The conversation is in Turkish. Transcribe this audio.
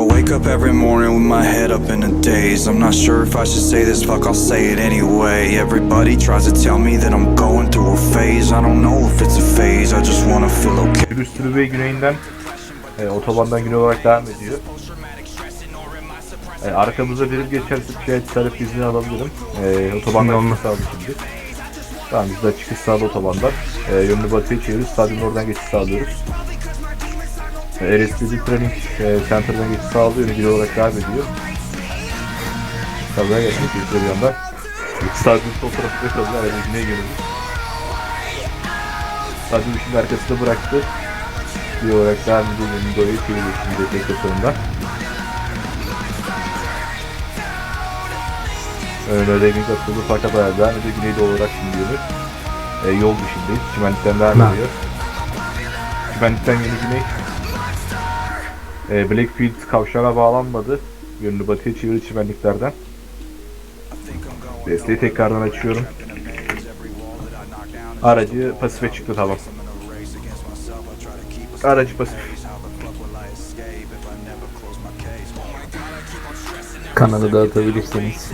I wake up every morning with my head up in a daze. I'm not sure if I should say this, fuck, I'll say it anyway. Everybody tries to tell me that I'm going through a phase. I don't know if it's a phase, I just wanna feel okay. Kudüs Tribü güneyinden e, otobandan güney olarak devam ediyor. E, arkamıza verip geçerse şahit tarif izni alabilirim. E, otobandan çıkış sağladı şimdi. Tamam biz de çıkış sağladı otobandan. E, yönünü batıya çeviriyoruz. Stadyumun oradan geçiş sağlıyoruz. E, RSPD Training e, Center'dan geçiş sağlıyor. Güney olarak devam ediyor. Tabii geçmek üzere bir yandan. Stadyumun sol tarafında. Yani güneye geliyoruz. Stadyumu şimdi arkasında bıraktı. Bir olarak devam ediyor. Doğuya çeviriyor şimdi tek sonunda. Öne rengi katıldı fakat hala devam ediyor. Güneydoğu olarak şimdi yönü. E, yol dışındayız. Çimenlikten devam ediyor. Çimenlikten yeni güney. E, Blackfield kavşağına bağlanmadı. Yönünü batıya çeviri çimenliklerden. Desteği tekrardan açıyorum. Aracı pasife çıktı tamam. Aracı pasif. Kanalı dağıtabilirsiniz.